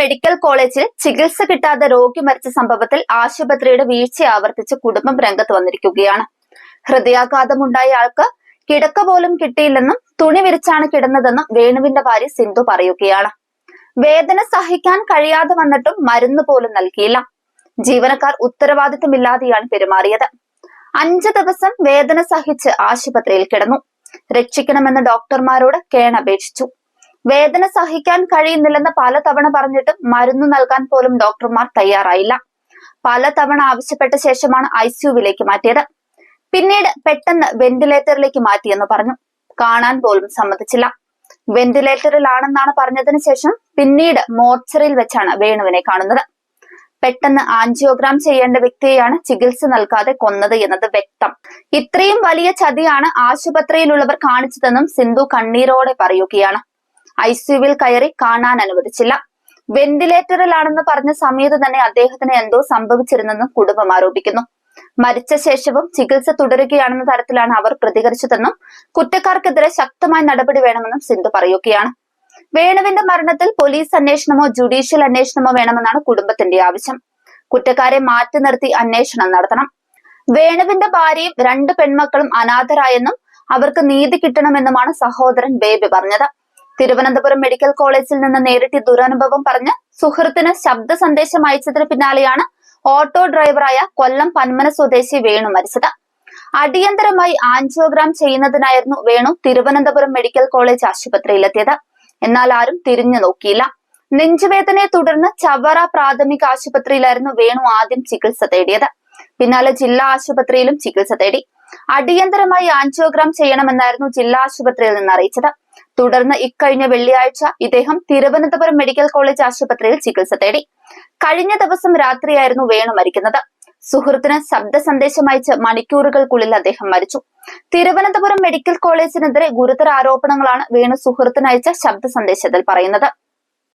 Medical കോളേജിൽ ചികിത്സ കിട്ടാതെ രോഗി മരിച്ച സംഭവത്തിൽ ആശുപത്രിയുടെ വീഴ്ച ആവർത്തിച്ച് കുടുംബം രംഗത്ത് വന്നിരിക്കുകയാണ്. ഹൃദയാഘാതമുണ്ടായ ആൾക്ക് കിടക്ക പോലും കിട്ടിയില്ലെന്നും തുണി വിരിച്ചാണ് കിടന്നതെന്നും വേണുവിന്റെ ഭാര്യ സിന്ധു പറയുകയാണ്. വേദന സഹിക്കാൻ കഴിയാതെ വന്നിട്ടും മരുന്ന് പോലും നൽകിയില്ല. ജീവനക്കാർ ഉത്തരവാദിത്തമില്ലാതെയാണ് പെരുമാറിയത്. അഞ്ച് ദിവസം വേദന സഹിച്ച് ആശുപത്രിയിൽ കിടന്നു. രക്ഷിക്കണമെന്ന് ഡോക്ടർമാരോട് കേണപേക്ഷിച്ചു. വേദന സഹിക്കാൻ കഴിയുന്നില്ലെന്ന് പലതവണ പറഞ്ഞിട്ടും മരുന്ന് നൽകാൻ പോലും ഡോക്ടർമാർ തയ്യാറായില്ല. പലതവണ ആവശ്യപ്പെട്ട ശേഷമാണ് ഐ സിയുവിലേക്ക് മാറ്റിയത്. പിന്നീട് പെട്ടെന്ന് വെന്റിലേറ്ററിലേക്ക് മാറ്റിയെന്ന് പറഞ്ഞു. കാണാൻ പോലും സമ്മതിച്ചില്ല. വെന്റിലേറ്ററിലാണെന്നാണ് പറഞ്ഞതിന് ശേഷം പിന്നീട് മോർച്ചറിയിൽ വെച്ചാണ് വേണുവിനെ കാണുന്നത്. പെട്ടെന്ന് ആൻജിയോഗ്രാം ചെയ്യേണ്ട വ്യക്തിയെയാണ് ചികിത്സ നൽകാതെ കൊന്നത് എന്നത് വ്യക്തം. ഇത്രയും വലിയ ചതിയാണ് ആശുപത്രിയിലുള്ളവർ കാണിച്ചതെന്നും സിന്ധു കണ്ണീരോടെ പറയുകയാണ്. ഐസിയുവിൽ കയറി കാണാൻ അനുവദിച്ചില്ല. വെന്റിലേറ്ററിലാണെന്ന് പറഞ്ഞ സമയത്ത് തന്നെ അദ്ദേഹത്തിന് എന്തോ സംഭവിച്ചിരുന്നെന്നും കുടുംബം ആരോപിക്കുന്നു. മരിച്ച ശേഷവും ചികിത്സ തുടരുകയാണെന്ന തരത്തിലാണ് അവർ പ്രതികരിച്ചതെന്നും കുറ്റക്കാർക്കെതിരെ ശക്തമായ നടപടി വേണമെന്നും സിന്ധു പറയുകയാണ്. വേണുവിന്റെ മരണത്തിൽ പോലീസ് അന്വേഷണമോ ജുഡീഷ്യൽ അന്വേഷണമോ വേണമെന്നാണ് കുടുംബത്തിന്റെ ആവശ്യം. കുറ്റക്കാരെ മാറ്റി നിർത്തി അന്വേഷണം നടത്തണം. വേണുവിന്റെ ഭാര്യയും രണ്ട് പെൺമക്കളും അനാഥരായെന്നും അവർക്ക് നീതി കിട്ടണമെന്നുമാണ് സഹോദരൻ ബേബി പറഞ്ഞത്. തിരുവനന്തപുരം മെഡിക്കൽ കോളേജിൽ നിന്ന് നേരിട്ട് ദുരനുഭവം പറഞ്ഞ് സുഹൃത്തിന് ശബ്ദ സന്ദേശം അയച്ചതിന് പിന്നാലെയാണ് ഓട്ടോ ഡ്രൈവറായ കൊല്ലം പന്മന സ്വദേശി വേണു മരിച്ചത്. അടിയന്തരമായി ആൻജിയോഗ്രാം ചെയ്യുന്നതിനായിരുന്നു വേണു തിരുവനന്തപുരം മെഡിക്കൽ കോളേജ് ആശുപത്രിയിലെത്തിയത്. എന്നാൽ ആരും തിരിഞ്ഞു നോക്കിയില്ല. നെഞ്ചുവേദനയെ തുടർന്ന് ചവറ പ്രാഥമിക ആശുപത്രിയിലായിരുന്നു വേണു ആദ്യം ചികിത്സ തേടിയത്. പിന്നാലെ ജില്ലാ ആശുപത്രിയിലും ചികിത്സ തേടി. അടിയന്തരമായി ആൻജിയോഗ്രാം ചെയ്യണമെന്നായിരുന്നു ജില്ലാ ആശുപത്രിയിൽ നിന്ന് അറിയിച്ചത്. തുടർന്ന് ഇക്കഴിഞ്ഞ വെള്ളിയാഴ്ച ഇദ്ദേഹം തിരുവനന്തപുരം മെഡിക്കൽ കോളേജ് ആശുപത്രിയിൽ ചികിത്സ തേടി. കഴിഞ്ഞ ദിവസം രാത്രിയായിരുന്നു വേണു മരിക്കുന്നത്. സുഹൃത്തിന് ശബ്ദ സന്ദേശം അയച്ച് മണിക്കൂറുകൾക്കുള്ളിൽ അദ്ദേഹം മരിച്ചു. തിരുവനന്തപുരം മെഡിക്കൽ കോളേജിനെതിരെ ഗുരുതര ആരോപണങ്ങളാണ് വേണു സുഹൃത്തിനയച്ച ശബ്ദ സന്ദേശത്തിൽ പറയുന്നത്.